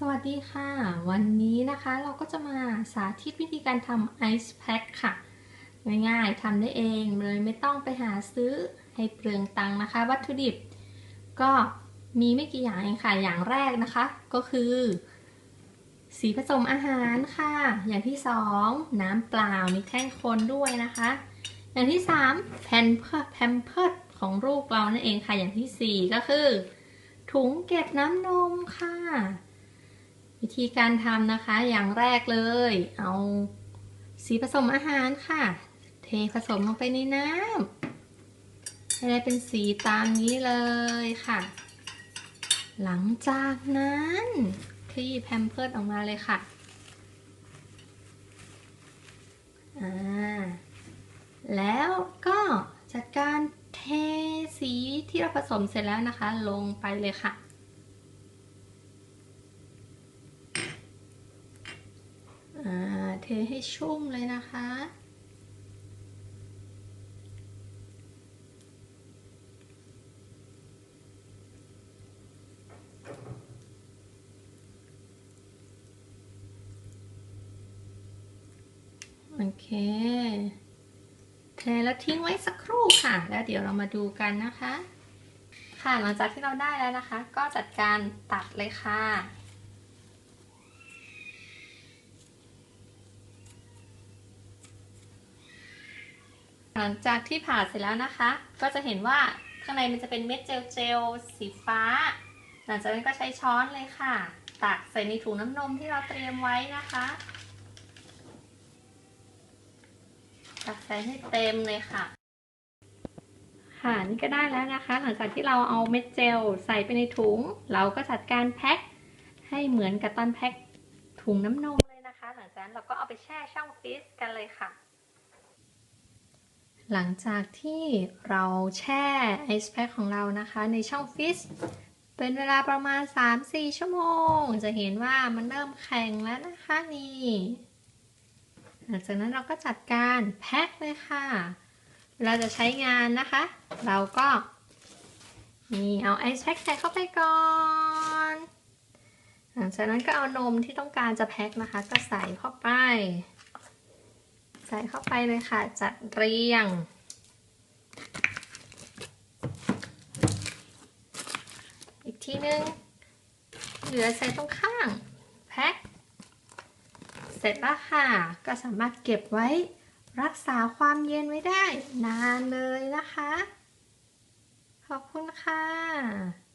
สวัสดีค่ะ วันนี้นะคะเราก็จะมาสาธิตวิธีการทำไอซ์แพ็คค่ะ ง่ายๆทำได้เองเลยไม่ต้องไปหาซื้อให้เปลืองตังค์นะคะ วัตถุดิบ ก็มีไม่กี่อย่างเองค่ะ อย่างแรกนะคะ ก็คือ สีผสมอาหารค่ะ อย่างที่สองน้ำเปล่ามีแท่งคนด้วยนะคะ อย่างที่สามแพนเพิร์แพมเพิร์ดของลูกเรานั่นเองค่ะอย่างที่สี่ก็คือ ถุงเก็บน้ำนมค่ะ วิธีการทำนะคะ อย่างแรกเลย เอาสีผสมอาหารค่ะ เทผสมลงไปในน้ำให้ได้เป็นสีตามนี้เลยค่ะ หลังจากนั้นคลี่แพมเพิร์ดออกมาเลยค่ะอ่าแล้วก็จัดการเทสีที่เราผสมเสร็จแล้วนะคะ ลงไปเลยค่ะ อ่า เทให้ชุ่มเลยนะคะ โอเคเทแล้วทิ้งไว้สักครู่ค่ะ แล้วเดี๋ยวเรามาดูกันนะคะ ค่ะหลังจากที่เราได้แล้วนะคะ ก็จัดการตัดเลยค่ะ หลังจากที่ผ่าเสร็จแล้วนะคะ ก็จะเห็นว่าข้างในมันจะเป็นเม็ดเจลเจลสีฟ้า หลังจากนั้นก็ใช้ช้อนเลยค่ะ ตักใส่ในถุงน้ำนมที่เราเตรียมไว้นะคะ ตักใส่ให้เต็มเลยค่ะ ค่ะนี่ก็ได้แล้วนะคะ หลังจากที่เราเอาเม็ดเจลใส่ไปในถุง เราก็จัดการแพ็คให้เหมือนกับตอนแพ็คถุงน้ำนมเลยนะคะ หลังจากนั้นเราก็เอาไปแช่ช่องฟรีซกันเลยค่ะ หลังจากที่เราแช่ไอซ์แพ็คของเรานะคะในช่องฟรีซเป็นเวลาประมาณ 3-4 ชั่วโมง จะเห็นว่ามันเริ่มแข็งแล้วนะคะนี่หลังจากนั้นเราก็จัดการแพ็คเลยค่ะ เราจะใช้งานนะคะ เราก็นี่เอาไอซ์แพ็คใส่เข้าไปก่อน หลังจากนั้นก็เอานมที่ต้องการจะแพ็คนะคะ ก็ใส่เข้าไป ใส่เข้าไปเลยค่ะ จัดเรียง อีกทีนึง เหลือใส่ตรงข้าง แพ็ค เสร็จแล้วค่ะ ก็สามารถเก็บไว้รักษาความเย็นไว้ได้ นานเลยนะคะ ขอบคุณค่ะ